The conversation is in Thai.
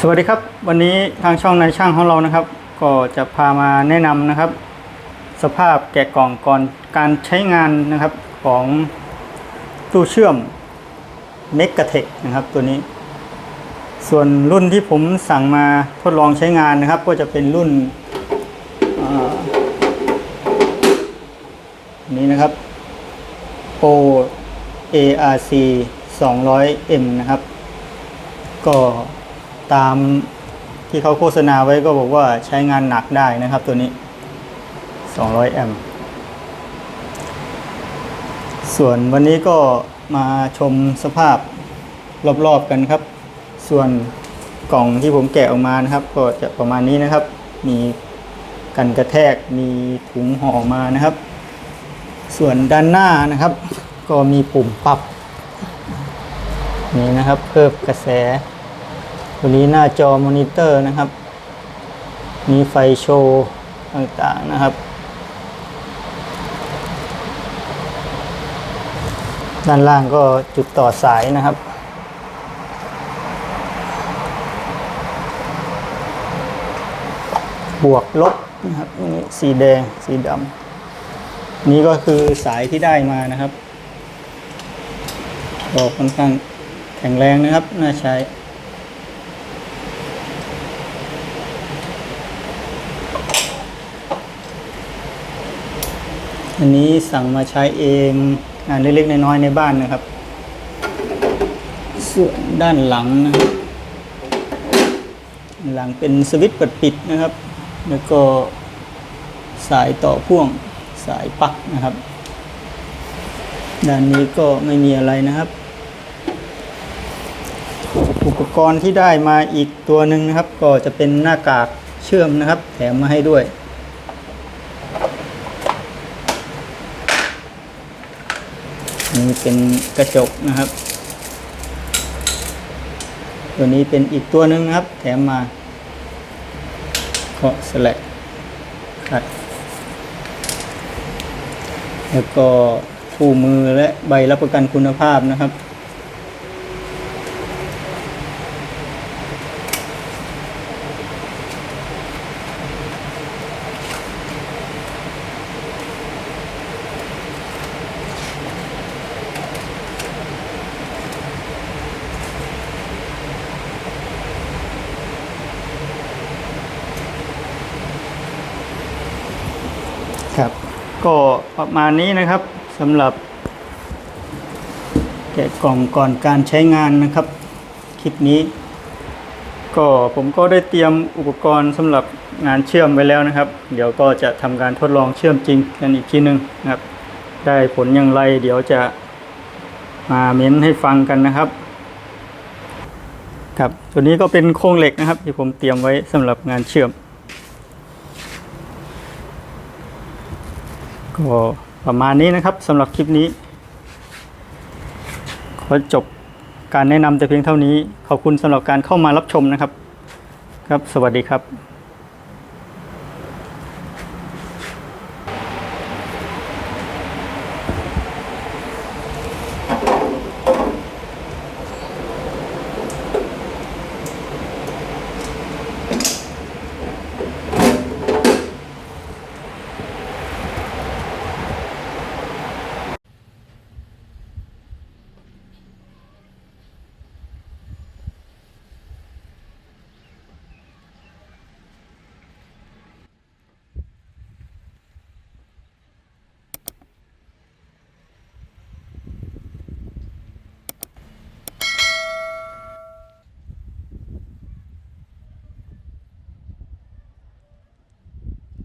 สวัสดีครับ วันนี้ทางช่องในช่างของเรานะครับ ก็จะพามาแนะนำนะครับ สภาพแกะกล่องก่อนการใช้งานนะครับของตู้เชื่อม m e g a t e c h นะครับตัวนี้ ส่วนรุ่นที่ผมสั่งมาทดลองใช้งานนะครับ ก็จะเป็นรุ่นนี้นะครับ Pro ARC 200M นะครับ ก็ ตามที่เขาโฆษณาไว้ก็บอกว่าใช้งานหนักได้นะครับตัวนี้ 200 แอมป์ส่วนวันนี้ก็มาชมสภาพรอบๆกันครับ ส่วนกล่องที่ผมแกะออกมานะครับ ก็จะประมาณนี้นะครับ มีกันกระแทกมีถุงห่อมานะครับ ส่วนด้านหน้านะครับ ก็มีปุ่มปรับ นี่นะครับเพิ่มกระแส วันนี้หน้าจอมอนิเตอร์นะครับ มีไฟโชว์ต่างๆนะครับ ด้านล่างก็จุดต่อสายนะครับบวกลบนะครับนี่สีแดงสีดำนี่ก็คือสายที่ได้มานะครับก็ค่อนข้างแข็งแรงนะครับ น่าใช้ อันนี้สั่งมาใช้เองงานเล็กๆน้อยๆในบ้านนะครับ ส่วนด้านหลังนะด้านหลังเป็นสวิตช์เปิดปิดนะครับ แล้วก็สายต่อพ่วงสายปลั๊กนะครับ ด้านนี้ก็ไม่มีอะไรนะครับ อุปกรณ์ที่ได้มาอีกตัวหนึ่งนะครับ ก็จะเป็นหน้ากากเชื่อมนะครับ แถมมาให้ด้วย นี่เป็นกระจกนะครับ ตัวนี้เป็นอีกตัวหนึ่งนะครับ แถมมาเคาะสลักขัด แล้วก็คู่มือและใบรับประกันคุณภาพนะครับ ครับ ก็ประมาณนี้นะครับสำหรับ แกะกล่องก่อนการใช้งานนะครับ คลิปนี้ ก็ผมก็ได้เตรียมอุปกรณ์สำหรับงานเชื่อมไว้แล้วนะครับ เดี๋ยวก็จะทำการทดลองเชื่อมจริงกันอีกทีหนึ่งนะครับ ได้ผลอย่างไร เดี๋ยวจะมาเม้นให้ฟังกันนะครับครับตัวนี้ก็เป็นโครงเหล็กนะครับ ที่ผมเตรียมไว้สำหรับงานเชื่อม ก็ประมาณนี้นะครับสำหรับคลิปนี้ ขอจบการแนะนำแต่เพียงเท่านี้ ขอบคุณสำหรับการเข้ามารับชมนะครับ ครับ สวัสดีครับ